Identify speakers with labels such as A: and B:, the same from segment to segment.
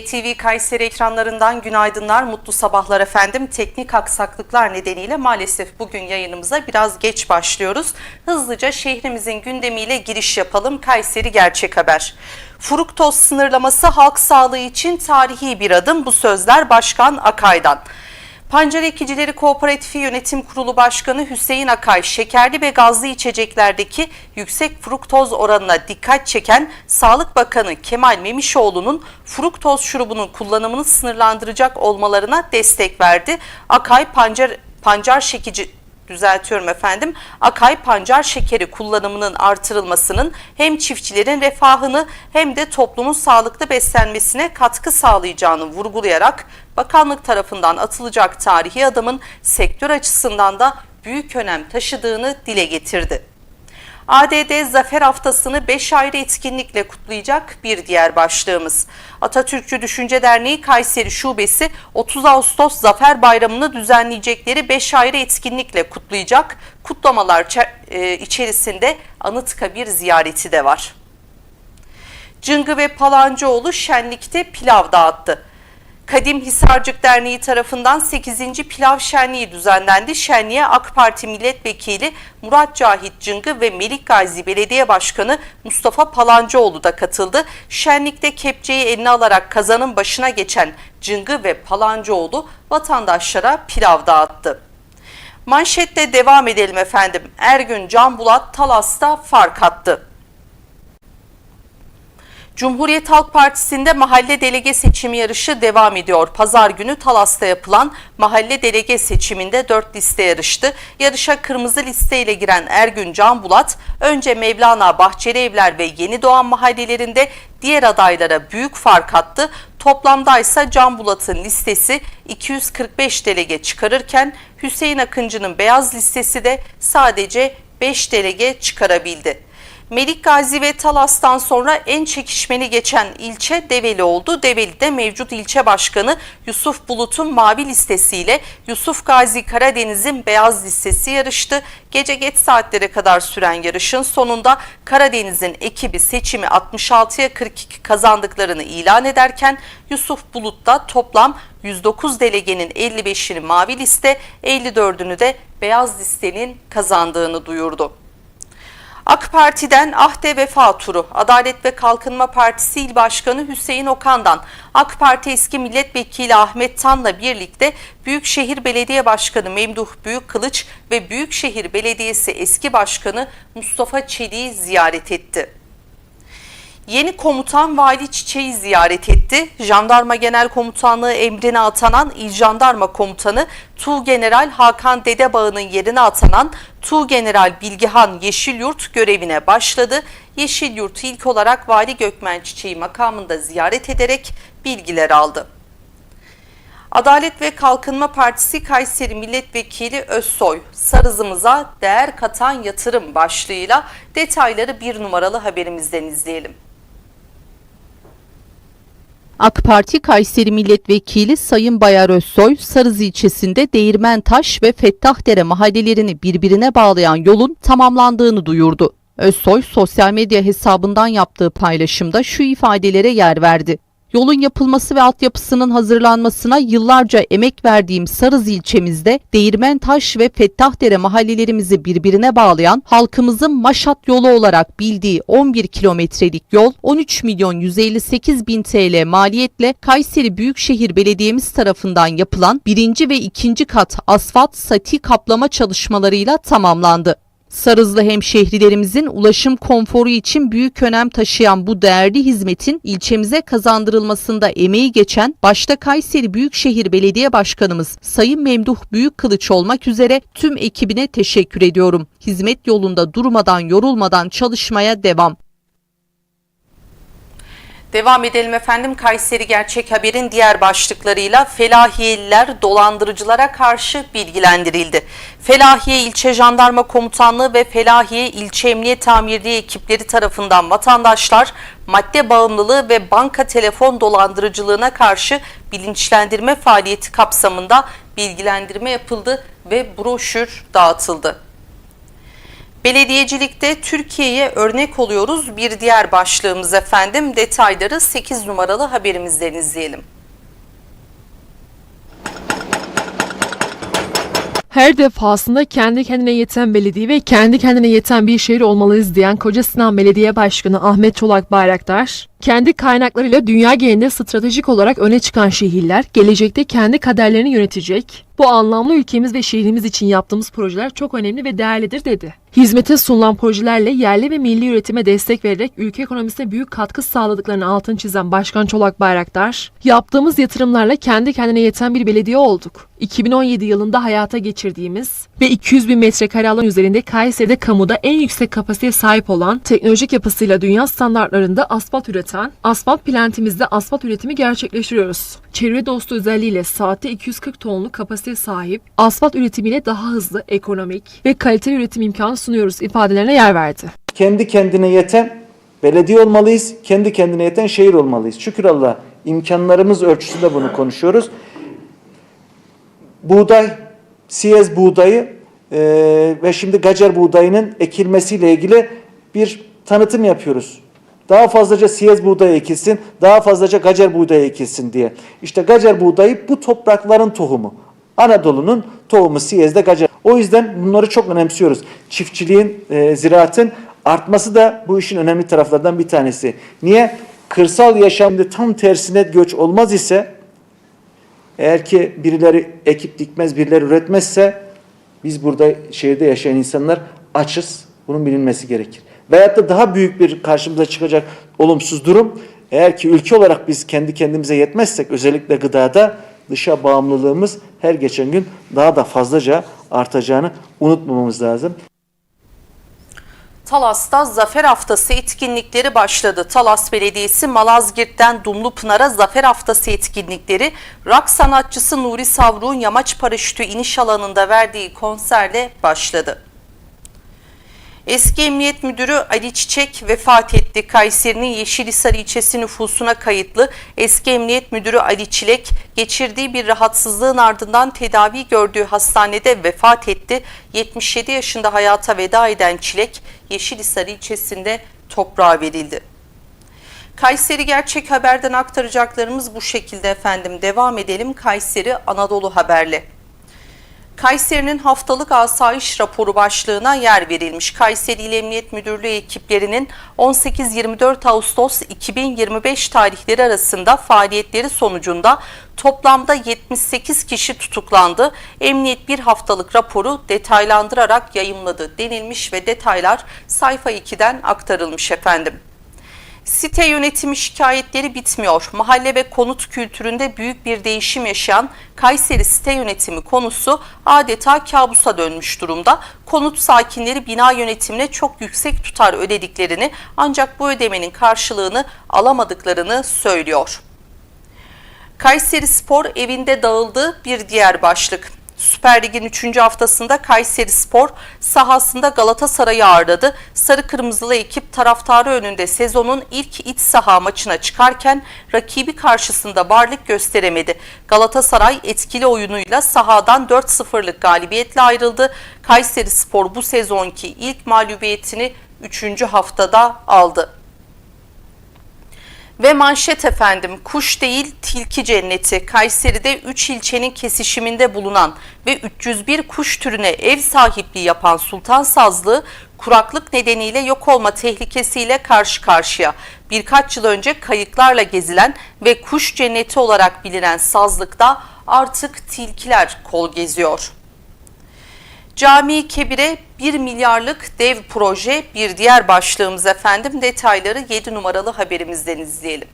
A: NTV Kayseri ekranlarından günaydınlar, mutlu sabahlar efendim. Teknik aksaklıklar nedeniyle maalesef bugün yayınımıza biraz geç başlıyoruz. Hızlıca şehrimizin gündemiyle giriş yapalım. Kayseri Gerçek Haber. Fruktoz sınırlaması halk sağlığı için tarihi bir adım. Bu sözler Başkan Akay'dan. Pancar Ekicileri Kooperatifi Yönetim Kurulu Başkanı Hüseyin Akay, şekerli ve gazlı içeceklerdeki yüksek fruktoz oranına dikkat çeken Sağlık Bakanı Kemal Memişoğlu'nun fruktoz şurubunun kullanımını sınırlandıracak olmalarına destek verdi. Akay pancar pancar şekici düzeltiyorum efendim. Akay pancar şekeri kullanımının artırılmasının hem çiftçilerin refahını hem de toplumun sağlıklı beslenmesine katkı sağlayacağını vurgulayarak bakanlık tarafından atılacak tarihi adımın sektör açısından da büyük önem taşıdığını dile getirdi. ADD Zafer Haftası'nı 5 ayrı etkinlikle kutlayacak bir diğer başlığımız. Atatürkçü Düşünce Derneği Kayseri Şubesi 30 Ağustos Zafer Bayramı'nı düzenleyecekleri 5 ayrı etkinlikle kutlayacak. Kutlamalar e, içerisinde Anıtkabir ziyareti de var. Cıngı ve Palancıoğlu şenlikte pilav dağıttı. Kadim Hisarcık Derneği tarafından 8. Pilav Şenliği düzenlendi. Şenliğe AK Parti Milletvekili Murat Cahit Cıngı ve Melik Gazi Belediye Başkanı Mustafa Palancıoğlu da katıldı. Şenlikte kepçeyi eline alarak kazanın başına geçen Cıngı ve Palancıoğlu vatandaşlara pilav dağıttı. Manşette devam edelim efendim. Ergün Can Bulat Talas'ta fark attı. Cumhuriyet Halk Partisi'nde mahalle delege seçimi yarışı devam ediyor. Pazar günü Talas'ta yapılan mahalle delege seçiminde 4 liste yarıştı. Yarışa kırmızı listeyle giren Ergün Can Bulat, önce Mevlana, Bahçeli Evler ve Yeni Doğan mahallelerinde diğer adaylara büyük fark attı. Toplamda ise Can Bulat'ın listesi 245 delege çıkarırken Hüseyin Akıncı'nın beyaz listesi de sadece 5 delege çıkarabildi. Melik Gazi ve Talas'tan sonra en çekişmeli geçen ilçe Develi oldu. Develi'de mevcut ilçe başkanı Yusuf Bulut'un mavi listesiyle Yusuf Gazi Karadeniz'in beyaz listesi yarıştı. Gece geç saatlere kadar süren yarışın sonunda Karadeniz'in ekibi seçimi 66'ya 42 kazandıklarını ilan ederken Yusuf Bulut da toplam 109 delegenin 55'ini mavi liste, 54'ünü de beyaz listenin kazandığını duyurdu. AK Parti'den Ahde Vefa Turu, Adalet ve Kalkınma Partisi İl Başkanı Hüseyin Okan'dan, AK Parti eski milletvekili Ahmet Tan'la birlikte Büyükşehir Belediye Başkanı Memduh Büyükkılıç ve Büyükşehir Belediyesi eski başkanı Mustafa Çelik'i ziyaret etti. Yeni komutan Vali Çiçek'i ziyaret etti. Jandarma Genel Komutanlığı emrine atanan İl Jandarma Komutanı Tuğ General Hakan Dedebağ'ın yerine atanan Tuğ General Bilgihan Yeşilyurt görevine başladı. Yeşilyurt ilk olarak Vali Gökmen Çiçeği makamında ziyaret ederek bilgiler aldı. Adalet ve Kalkınma Partisi Kayseri Milletvekili Özsoy, Sarızımıza değer katan yatırım başlığıyla detayları bir numaralı haberimizden izleyelim.
B: AK Parti Kayseri Milletvekili Sayın Bayar Özsoy, Sarız ilçesinde Değirmentaş ve Fettahdere mahallelerini birbirine bağlayan yolun tamamlandığını duyurdu. Özsoy, sosyal medya hesabından yaptığı paylaşımda şu ifadelere yer verdi. Yolun yapılması ve altyapısının hazırlanmasına yıllarca emek verdiğim Sarız ilçemizde Değirmentaş ve Fettahdere mahallelerimizi birbirine bağlayan halkımızın Maşat yolu olarak bildiği 11 kilometrelik yol 13 milyon 158 bin TL maliyetle Kayseri Büyükşehir Belediyemiz tarafından yapılan birinci ve ikinci kat asfalt sati kaplama çalışmalarıyla tamamlandı. Sarızlı hemşehrilerimizin ulaşım konforu için büyük önem taşıyan bu değerli hizmetin ilçemize kazandırılmasında emeği geçen başta Kayseri Büyükşehir Belediye Başkanımız Sayın Memduh Büyükkılıç olmak üzere tüm ekibine teşekkür ediyorum. Hizmet yolunda durmadan yorulmadan çalışmaya devam.
A: Devam edelim efendim. Kayseri Gerçek Haber'in diğer başlıklarıyla Felahiyeliler dolandırıcılara karşı bilgilendirildi. Felahiye İlçe Jandarma Komutanlığı ve Felahiye İlçe Emniyet Tamirliği ekipleri tarafından vatandaşlar madde bağımlılığı ve banka telefon dolandırıcılığına karşı bilinçlendirme faaliyeti kapsamında bilgilendirme yapıldı ve broşür dağıtıldı. Belediyecilikte Türkiye'ye örnek oluyoruz. Bir diğer başlığımız efendim. Detayları 8 numaralı haberimizden izleyelim.
C: Her defasında kendi kendine yeten belediye ve kendi kendine yeten bir şehir olmalıyız diyen Koca Sinan Belediye Başkanı Ahmet Çolak Bayraktar, kendi kaynaklarıyla dünya genelinde stratejik olarak öne çıkan şehirler gelecekte kendi kaderlerini yönetecek. Bu anlamlı ülkemiz ve şehrimiz için yaptığımız projeler çok önemli ve değerlidir dedi. Hizmete sunulan projelerle yerli ve milli üretime destek vererek ülke ekonomisine büyük katkı sağladıklarını altını çizen Başkan Çolak Bayraktar, yaptığımız yatırımlarla kendi kendine yeten bir belediye olduk. 2017 yılında hayata geçirdiğimiz ve 200 bin metrekare alan üzerinde Kayseri'de kamuda en yüksek kapasiteye sahip olan teknolojik yapısıyla dünya standartlarında asfalt üreten, asfalt plantimizde asfalt üretimi gerçekleştiriyoruz. Çevre dostu özelliğiyle saatte 240 tonluk kapasiteye sahip, asfalt üretimiyle daha hızlı, ekonomik ve kaliteli üretim imkanı sunuyoruz ifadelerine yer verdi.
D: kendi kendine yeten belediye olmalıyız, kendi kendine yeten şehir olmalıyız. Şükür Allah imkanlarımız ölçüsünde bunu konuşuyoruz. Buğday, siyez buğdayı e, ve şimdi gacer buğdayının ekilmesiyle ilgili bir tanıtım yapıyoruz. Daha fazlaca siyez buğdayı ekilsin, daha fazlaca gacer buğdayı ekilsin diye. İşte gacer buğdayı bu toprakların tohumu. Anadolu'nun tohumu siyezde gacer. O yüzden bunları çok önemsiyoruz. Çiftçiliğin, e, ziraatın artması da bu işin önemli taraflardan bir tanesi. Niye? Kırsal yaşamda tam tersine göç olmaz ise eğer ki birileri ekip dikmez, birileri üretmezse biz burada şehirde yaşayan insanlar açız. Bunun bilinmesi gerekir. Veyahut da daha büyük bir karşımıza çıkacak olumsuz durum eğer ki ülke olarak biz kendi kendimize yetmezsek özellikle gıdada dışa bağımlılığımız her geçen gün daha da fazlaca artacağını unutmamamız lazım.
A: Talas'ta Zafer Haftası etkinlikleri başladı. Talas Belediyesi Malazgirt'ten Dumlupınar'a Zafer Haftası etkinlikleri rock sanatçısı Nuri Savruğ'un yamaç paraşütü iniş alanında verdiği konserle başladı. Eski Emniyet Müdürü Ali Çiçek vefat etti. Kayseri'nin Yeşilhisar ilçesi nüfusuna kayıtlı eski Emniyet Müdürü Ali Çilek geçirdiği bir rahatsızlığın ardından tedavi gördüğü hastanede vefat etti. 77 yaşında hayata veda eden Çilek Yeşilhisar ilçesinde toprağa verildi. Kayseri Gerçek Haber'den aktaracaklarımız bu şekilde efendim. Devam edelim Kayseri Anadolu Haber'le. Kayseri'nin haftalık asayiş raporu başlığına yer verilmiş. Kayseri İl Emniyet Müdürlüğü ekiplerinin 18-24 Ağustos 2025 tarihleri arasında faaliyetleri sonucunda toplamda 78 kişi tutuklandı. Emniyet bir haftalık raporu detaylandırarak yayımladı denilmiş ve detaylar sayfa 2'den aktarılmış efendim. Site yönetimi şikayetleri bitmiyor. Mahalle ve konut kültüründe büyük bir değişim yaşayan Kayseri site yönetimi konusu adeta kabusa dönmüş durumda. Konut sakinleri bina yönetimine çok yüksek tutar ödediklerini ancak bu ödemenin karşılığını alamadıklarını söylüyor. Kayseri Spor evinde dağıldı bir diğer başlık. Süper Lig'in 3. haftasında Kayseri Spor sahasında Galatasaray'ı ağırladı. Sarı Kırmızılı ekip taraftarı önünde sezonun ilk iç saha maçına çıkarken rakibi karşısında varlık gösteremedi. Galatasaray etkili oyunuyla sahadan 4-0'lık galibiyetle ayrıldı. Kayseri Spor bu sezonki ilk mağlubiyetini 3. haftada aldı. Ve manşet efendim kuş değil tilki cenneti Kayseri'de 3 ilçenin kesişiminde bulunan ve 301 kuş türüne ev sahipliği yapan Sultan Sazlığı kuraklık nedeniyle yok olma tehlikesiyle karşı karşıya. Birkaç yıl önce kayıklarla gezilen ve kuş cenneti olarak bilinen Sazlık'ta artık tilkiler kol geziyor. Cami Kebir'e 1 milyarlık dev proje bir diğer başlığımız efendim. Detayları 7 numaralı haberimizden izleyelim.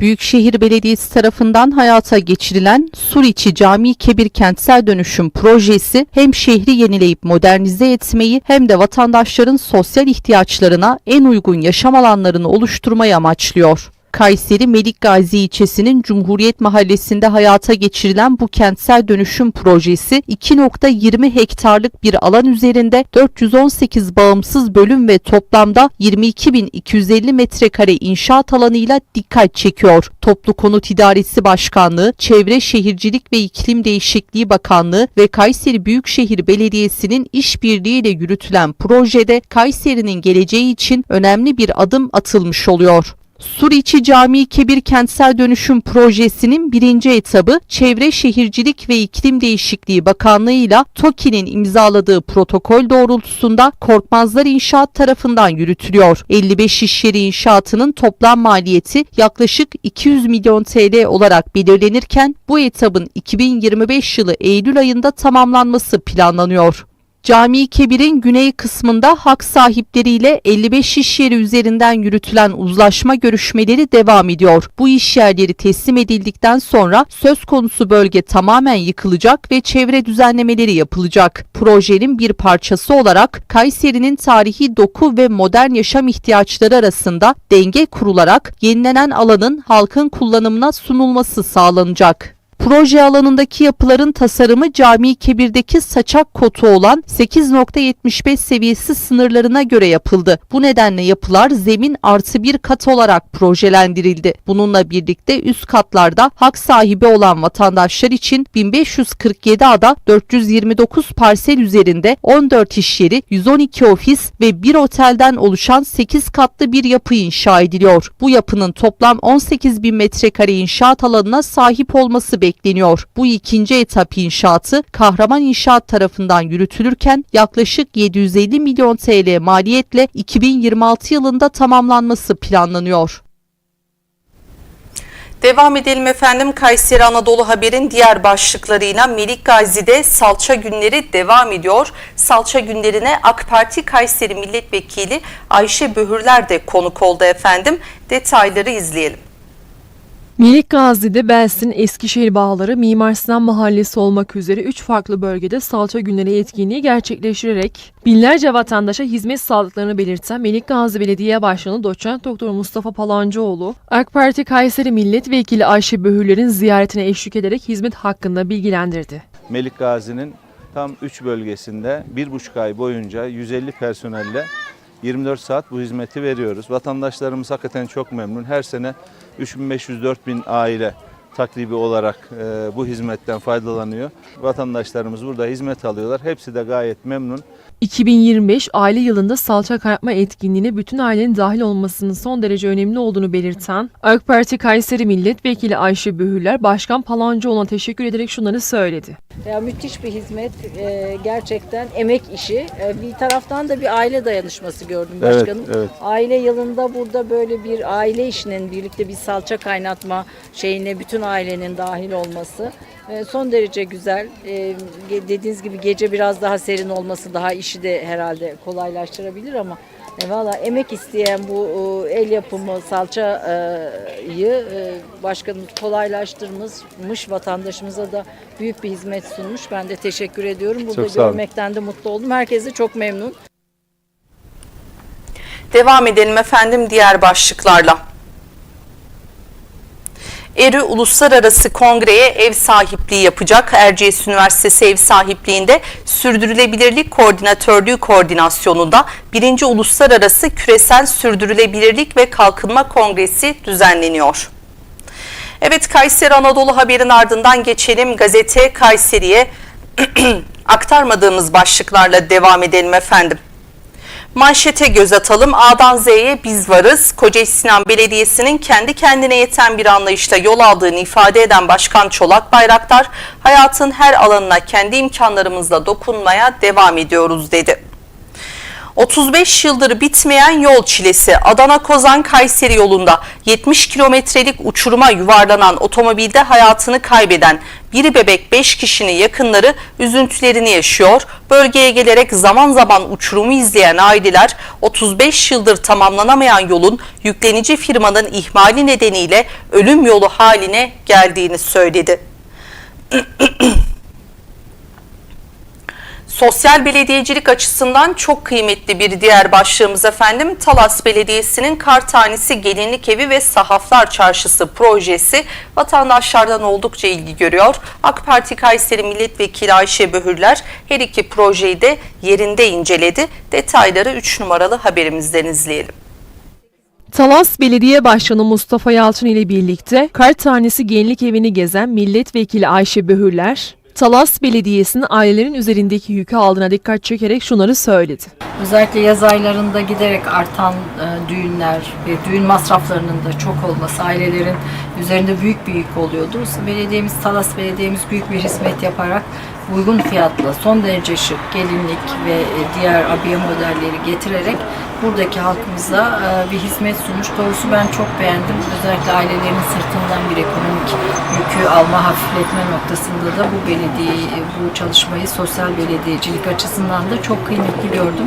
B: Büyükşehir Belediyesi tarafından hayata geçirilen Suriçi Cami Kebir Kentsel Dönüşüm Projesi hem şehri yenileyip modernize etmeyi hem de vatandaşların sosyal ihtiyaçlarına en uygun yaşam alanlarını oluşturmayı amaçlıyor.
A: Kayseri Melik Gazi ilçesinin Cumhuriyet Mahallesi'nde hayata geçirilen bu kentsel dönüşüm projesi 2.20 hektarlık bir alan üzerinde 418 bağımsız bölüm ve toplamda 22.250 metrekare inşaat alanıyla dikkat çekiyor. Toplu Konut İdaresi Başkanlığı, Çevre Şehircilik ve İklim Değişikliği Bakanlığı ve Kayseri Büyükşehir Belediyesi'nin işbirliğiyle yürütülen projede Kayseri'nin geleceği için önemli bir adım atılmış oluyor. Suriçi Camii Kebir Kentsel Dönüşüm Projesi'nin birinci etabı Çevre Şehircilik ve İklim Değişikliği Bakanlığı ile TOKİ'nin imzaladığı protokol doğrultusunda Korkmazlar İnşaat tarafından yürütülüyor. 55 iş yeri inşaatının toplam maliyeti yaklaşık 200 milyon TL olarak belirlenirken bu etabın 2025 yılı Eylül ayında tamamlanması planlanıyor. Cami Kebir'in güney kısmında hak sahipleriyle 55 iş yeri üzerinden yürütülen uzlaşma görüşmeleri devam ediyor. Bu iş yerleri teslim edildikten sonra söz konusu bölge tamamen yıkılacak ve çevre düzenlemeleri yapılacak. Projenin bir parçası olarak Kayseri'nin tarihi doku ve modern yaşam ihtiyaçları arasında denge kurularak yenilenen alanın halkın kullanımına sunulması sağlanacak. Proje alanındaki yapıların tasarımı Cami Kebir'deki saçak kotu olan 8.75 seviyesi sınırlarına göre yapıldı. Bu nedenle yapılar zemin artı bir kat olarak projelendirildi. Bununla birlikte üst katlarda hak sahibi olan vatandaşlar için 1547 ada 429 parsel üzerinde 14 iş yeri, 112 ofis ve bir otelden oluşan 8 katlı bir yapı inşa ediliyor. Bu yapının toplam 18 bin metrekare inşaat alanına sahip olması bekleniyor. Bu ikinci etap inşaatı Kahraman İnşaat tarafından yürütülürken yaklaşık 750 milyon TL maliyetle 2026 yılında tamamlanması planlanıyor.
E: Devam edelim efendim. Kayseri Anadolu Haber'in diğer başlıklarıyla Melik Gazi'de salça günleri devam ediyor. Salça günlerine AK Parti Kayseri Milletvekili Ayşe Böhürler de konuk oldu efendim. Detayları izleyelim.
C: Melik Gazi'de Belsin, Eskişehir Bağları, Mimar Sinan Mahallesi olmak üzere 3 farklı bölgede salça günleri etkinliği gerçekleştirerek binlerce vatandaşa hizmet sağladıklarını belirten Melik Gazi Belediye Başkanı Doçent Doktor Mustafa Palancıoğlu, AK Parti Kayseri Milletvekili Ayşe Böhürler'in ziyaretine eşlik ederek hizmet hakkında bilgilendirdi.
F: Melik Gazi'nin tam 3 bölgesinde 1,5 ay boyunca 150 personelle 24 saat bu hizmeti veriyoruz. Vatandaşlarımız hakikaten çok memnun. Her sene 3500-4000 aile takribi olarak e, bu hizmetten faydalanıyor. Vatandaşlarımız burada hizmet alıyorlar. Hepsi de gayet memnun.
C: 2025 aile yılında salça kaynatma etkinliğine bütün ailenin dahil olmasının son derece önemli olduğunu belirten AK Parti Kayseri Milletvekili Ayşe Bühürler, Başkan Palancıoğlu'na teşekkür ederek şunları söyledi.
G: Ya müthiş bir hizmet, e, gerçekten emek işi. E, bir taraftan da bir aile dayanışması gördüm
F: Evet,
G: başkanım.
F: evet.
G: Aile yılında burada böyle bir aile işinin birlikte bir salça kaynatma şeyine bütün ailenin dahil olması e, son derece güzel. E, dediğiniz gibi gece biraz daha serin olması daha işi de herhalde kolaylaştırabilir ama e, Valla emek isteyen bu e, el yapımı salçayı e, başkanımız kolaylaştırmış, vatandaşımıza da büyük bir hizmet sunmuş. Ben de teşekkür ediyorum. Burada
F: Çok sağ olun.
G: görmekten de mutlu oldum. Herkes de çok memnun.
E: Devam edelim efendim diğer başlıklarla. ERÜ Uluslararası Kongre'ye ev sahipliği yapacak. Erciyes Üniversitesi ev sahipliğinde Sürdürülebilirlik Koordinatörlüğü koordinasyonunda 1. Uluslararası Küresel Sürdürülebilirlik ve Kalkınma Kongresi düzenleniyor. Evet Kayseri Anadolu haberin ardından geçelim gazete Kayseri'ye aktarmadığımız başlıklarla devam edelim efendim. Manşete göz atalım. A'dan Z'ye biz varız. Kocaeli Sinan Belediyesi'nin kendi kendine yeten bir anlayışla yol aldığını ifade eden Başkan Çolak Bayraktar, hayatın her alanına kendi imkanlarımızla dokunmaya devam ediyoruz dedi. 35 yıldır bitmeyen yol çilesi Adana Kozan Kayseri yolunda 70 kilometrelik uçuruma yuvarlanan otomobilde hayatını kaybeden bir bebek 5 kişinin yakınları üzüntülerini yaşıyor. Bölgeye gelerek zaman zaman uçurumu izleyen aileler 35 yıldır tamamlanamayan yolun yüklenici firmanın ihmali nedeniyle ölüm yolu haline geldiğini söyledi.
A: Sosyal belediyecilik açısından çok kıymetli bir diğer başlığımız efendim Talas Belediyesi'nin kar tanesi gelinlik evi ve sahaflar çarşısı projesi vatandaşlardan oldukça ilgi görüyor. AK Parti Kayseri Milletvekili Ayşe Böhürler her iki projeyi de yerinde inceledi. Detayları 3 numaralı haberimizden izleyelim.
C: Talas Belediye Başkanı Mustafa Yalçın ile birlikte kar tanesi genlik evini gezen milletvekili Ayşe Böhürler, Talas Belediyesi'nin ailelerin üzerindeki yükü aldığına dikkat çekerek şunları söyledi.
G: Özellikle yaz aylarında giderek artan e, düğünler ve düğün masraflarının da çok olması ailelerin üzerinde büyük bir yük oluyordu. Belediyemiz, Talas Belediyemiz büyük bir hizmet yaparak uygun fiyatla son derece şık gelinlik ve e, diğer abiye modelleri getirerek buradaki halkımıza e, bir hizmet sunmuş. Doğrusu ben çok beğendim. Özellikle ailelerin sırtından bir ekonomik yükü alma, hafifletme noktasında da bu belediye, bu çalışmayı sosyal belediyecilik açısından da çok kıymetli gördüm.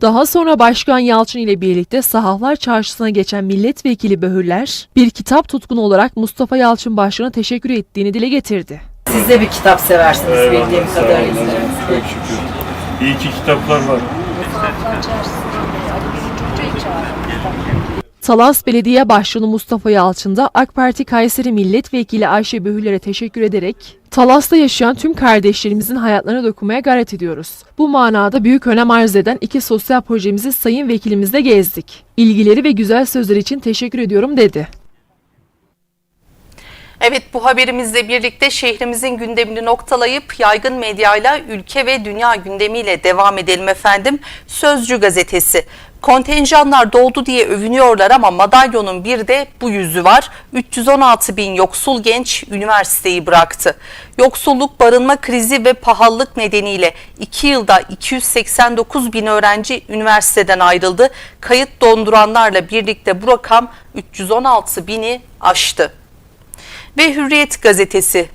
C: Daha sonra Başkan Yalçın ile birlikte Sahaflar Çarşısı'na geçen milletvekili Böhürler, bir kitap tutkunu olarak Mustafa Yalçın Başkan'a teşekkür ettiğini dile getirdi.
G: Siz de bir kitap seversiniz
H: Eyvallah,
G: bildiğim kadarıyla.
H: Çok şükür. İyi ki kitaplar var.
C: Talas Belediye Başkanı Mustafa Yalçın da AK Parti Kayseri Milletvekili Ayşe Böhürler'e teşekkür ederek Talas'ta yaşayan tüm kardeşlerimizin hayatlarına dokunmaya gayret ediyoruz. Bu manada büyük önem arz eden iki sosyal projemizi Sayın Vekilimizle gezdik. İlgileri ve güzel sözler için teşekkür ediyorum dedi.
A: Evet bu haberimizle birlikte şehrimizin gündemini noktalayıp yaygın medyayla ülke ve dünya gündemiyle devam edelim efendim. Sözcü gazetesi. Kontenjanlar doldu diye övünüyorlar ama madalyonun bir de bu yüzü var. 316 bin yoksul genç üniversiteyi bıraktı. Yoksulluk, barınma krizi ve pahalılık nedeniyle 2 yılda 289 bin öğrenci üniversiteden ayrıldı. Kayıt donduranlarla birlikte bu rakam 316 bini aştı ve Hürriyet gazetesi.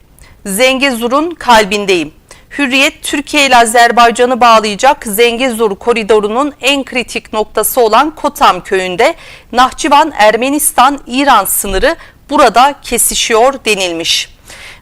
A: Zengezur'un kalbindeyim. Hürriyet, Türkiye ile Azerbaycan'ı bağlayacak Zengezur koridorunun en kritik noktası olan Kotam köyünde Nahçıvan Ermenistan-İran sınırı burada kesişiyor denilmiş.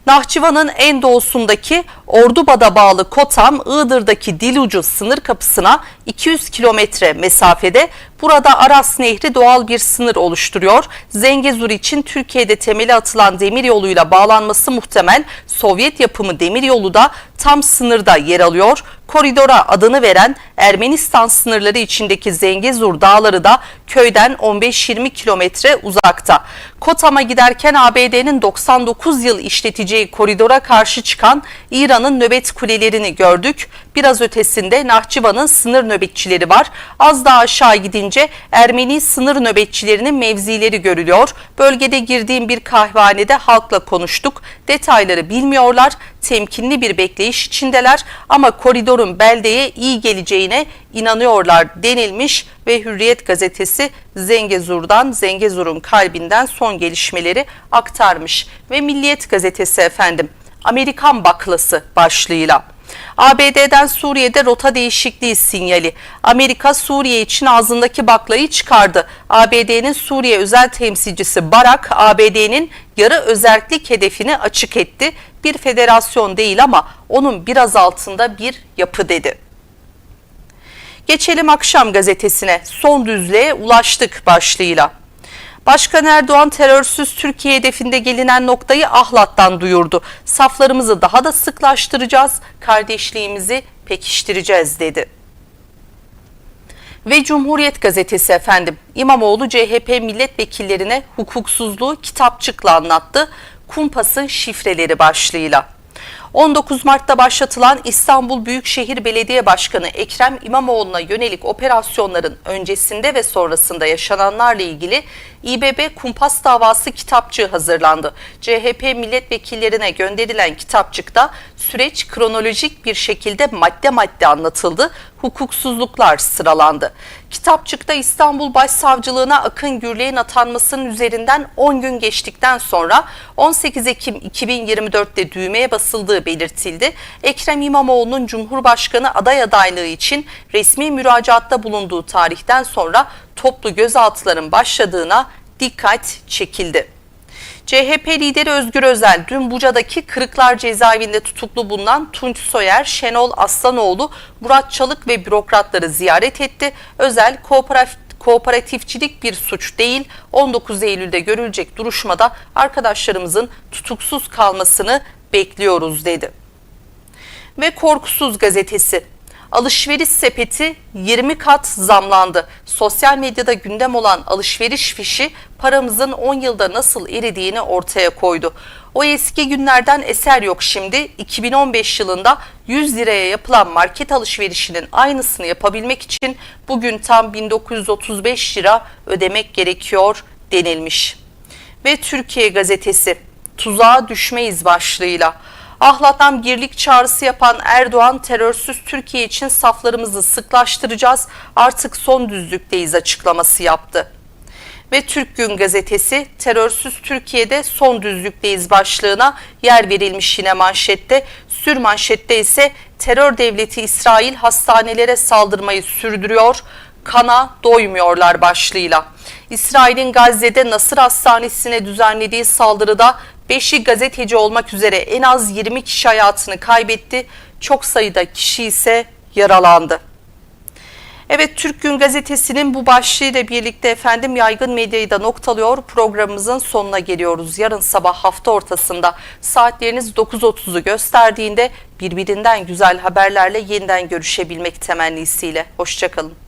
A: Nahçıvan'ın en doğusundaki Ordubad'a bağlı Kotam, Iğdır'daki Dilucu sınır kapısına 200 kilometre mesafede. Burada Aras Nehri doğal bir sınır oluşturuyor. Zengezur için Türkiye'de temeli atılan demir yoluyla bağlanması muhtemel. Sovyet yapımı demir yolu da tam sınırda yer alıyor. Koridora adını veren Ermenistan sınırları içindeki Zengezur dağları da köyden 15-20 kilometre uzakta. Kotam'a giderken ABD'nin 99 yıl işleteceği koridora karşı çıkan İran'ın nöbet kulelerini gördük. Biraz ötesinde Nahçıvan'ın sınır nöbetçileri var. Az daha aşağı gidince Ermeni sınır nöbetçilerinin mevzileri görülüyor. Bölgede girdiğim bir kahvehanede halkla konuştuk. Detayları bilmiyorlar. Temkinli bir bekleyiş içindeler ama koridorun beldeye iyi geleceğine inanıyorlar denilmiş ve Hürriyet gazetesi Zengezur'dan, Zengezur'un kalbinden son gelişmeleri aktarmış. Ve Milliyet gazetesi efendim Amerikan baklası başlığıyla. ABD'den Suriye'de rota değişikliği sinyali. Amerika Suriye için ağzındaki baklayı çıkardı. ABD'nin Suriye özel temsilcisi Barak, ABD'nin yarı özerklik hedefini açık etti. Bir federasyon değil ama onun biraz altında bir yapı dedi. Geçelim akşam gazetesine. Son düzlüğe ulaştık başlığıyla. Başkan Erdoğan terörsüz Türkiye hedefinde gelinen noktayı Ahlat'tan duyurdu. Saflarımızı daha da sıklaştıracağız, kardeşliğimizi pekiştireceğiz dedi. Ve Cumhuriyet Gazetesi efendim İmamoğlu CHP milletvekillerine hukuksuzluğu kitapçıkla anlattı. Kumpas'ın şifreleri başlığıyla. 19 Mart'ta başlatılan İstanbul Büyükşehir Belediye Başkanı Ekrem İmamoğlu'na yönelik operasyonların öncesinde ve sonrasında yaşananlarla ilgili İBB kumpas davası kitapçığı hazırlandı. CHP milletvekillerine gönderilen kitapçıkta süreç kronolojik bir şekilde madde madde anlatıldı. Hukuksuzluklar sıralandı. Kitapçıkta İstanbul Başsavcılığına Akın Gürlek'in atanmasının üzerinden 10 gün geçtikten sonra 18 Ekim 2024'te düğmeye basıldığı belirtildi. Ekrem İmamoğlu'nun Cumhurbaşkanı aday adaylığı için resmi müracaatta bulunduğu tarihten sonra toplu gözaltıların başladığına dikkat çekildi. CHP lideri Özgür Özel dün Buca'daki Kırıklar cezaevinde tutuklu bulunan Tunç Soyer, Şenol Aslanoğlu, Murat Çalık ve bürokratları ziyaret etti. Özel kooperatif kooperatifçilik bir suç değil. 19 Eylül'de görülecek duruşmada arkadaşlarımızın tutuksuz kalmasını bekliyoruz dedi. Ve Korkusuz gazetesi. Alışveriş sepeti 20 kat zamlandı. Sosyal medyada gündem olan alışveriş fişi paramızın 10 yılda nasıl eridiğini ortaya koydu. O eski günlerden eser yok şimdi. 2015 yılında 100 liraya yapılan market alışverişinin aynısını yapabilmek için bugün tam 1935 lira ödemek gerekiyor denilmiş. Ve Türkiye gazetesi tuzağa düşmeyiz başlığıyla. Ahlat'tan birlik çağrısı yapan Erdoğan terörsüz Türkiye için saflarımızı sıklaştıracağız artık son düzlükteyiz açıklaması yaptı. Ve Türk Gün gazetesi terörsüz Türkiye'de son düzlükteyiz başlığına yer verilmiş yine manşette. Sür manşette ise terör devleti İsrail hastanelere saldırmayı sürdürüyor kana doymuyorlar başlığıyla. İsrail'in Gazze'de Nasır Hastanesi'ne düzenlediği saldırıda 5'i gazeteci olmak üzere en az 20 kişi hayatını kaybetti. Çok sayıda kişi ise yaralandı. Evet Türk Gün Gazetesi'nin bu başlığıyla birlikte efendim yaygın medyayı da noktalıyor. Programımızın sonuna geliyoruz. Yarın sabah hafta ortasında saatleriniz 9.30'u gösterdiğinde birbirinden güzel haberlerle yeniden görüşebilmek temennisiyle. Hoşçakalın.